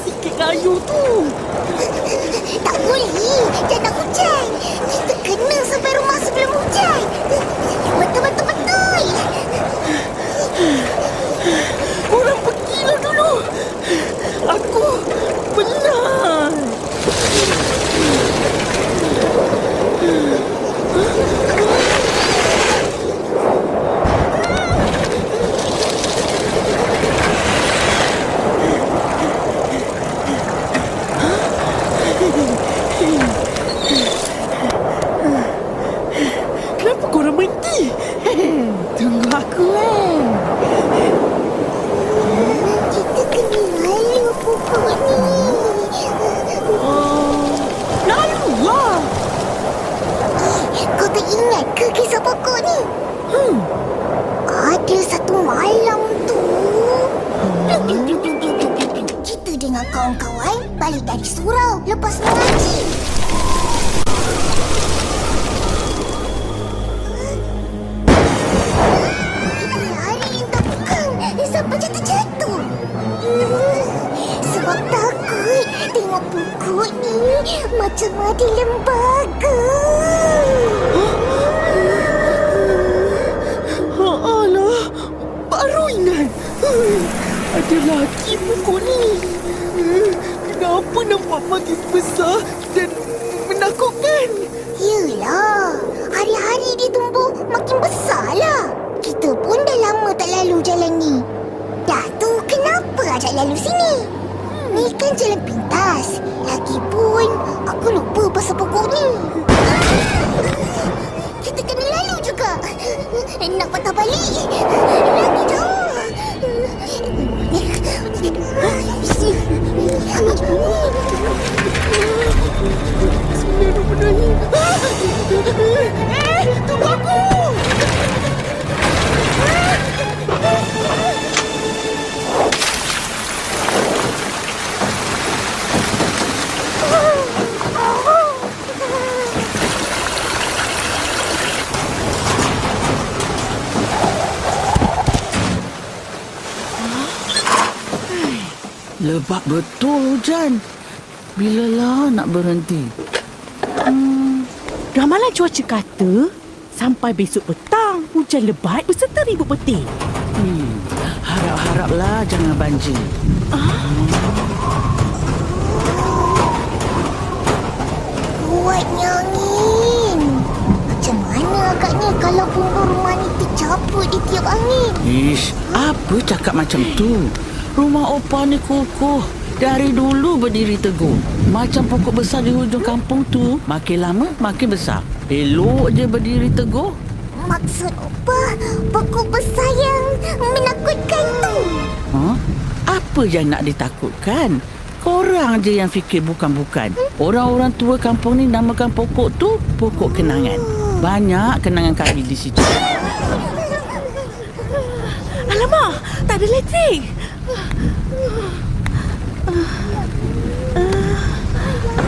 kasih lah, kek kayu tu. Tak boleh. Jangan hujan. Kita kena sampai rumah sebelum hujan. Kau tak ingat ke kisah pokok ni? Hmm. Ada satu malam tu. Kita dengan kawan-kawan balik dari surau lepas mengaji. Macam ada lembaga. Ha Lagi pokok ni. Hmm, Kenapa nampak makin besar dan menakutkan? Yelah, hari-hari dia tumbuh makin besar lah. Kita pun dah lama tak lalu jalan ni. Dah tu kenapa ajak lalu sini? Ni kan jalan pintas. Lagipun aku lupa pasal pokok ni. Lebat betul hujan. Bilalah nak berhenti? Ramalan cuaca kata sampai besok petang hujan lebat beserta ribut peti. Hmm, harap-haraplah jangan banjir. Kuatnya angin. Macam mana agaknya kalau bumbu rumah ni tercaput di tiap angin? Ish, apa cakap macam tu? Rumah opa ni kokoh. Dari dulu berdiri teguh. Macam pokok besar di hujung kampung tu. Makin lama, makin besar. Elok je berdiri teguh. Maksud apa? Pokok besar yang menakutkan tu. Ha? Apa yang nak ditakutkan? Korang je yang fikir bukan-bukan. Orang-orang tua kampung ni namakan pokok tu pokok kenangan. Banyak kenangan kami di situ. Alamak, tak ada elektrik. Ah. uh, uh.